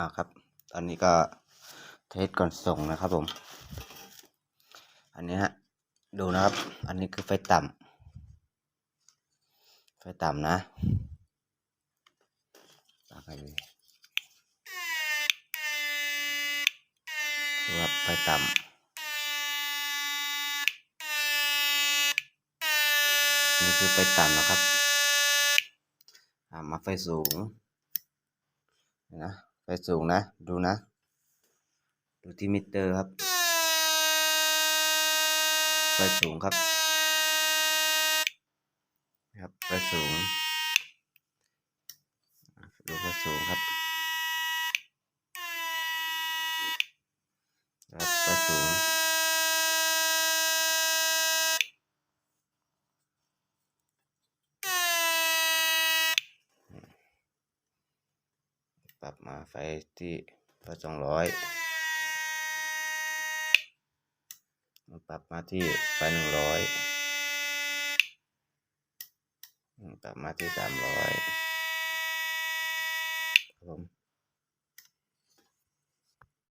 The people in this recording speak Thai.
อ่าครับ ตอนนี้ก็เทสก่อนส่งนะครับผม อันนี้ฮะ ดูนะครับ อันนี้คือไฟต่ำไฟต่ำนะปาไปเลยดูครับไฟต่ำนี่คือไฟต่ำนะครับอ่ามาไฟสูงนะ ไฟสูงนะ ดูนะ ดูที่มิเตอร์ครับ ไฟสูงครับ ครับ ไฟสูง ดูไฟสูงครับครับไฟสูง ปรับมาไฟที่พันสองร้อยมาปรับมาที่ไฟหนึ่งร้อยปรับมาที่สามร้อย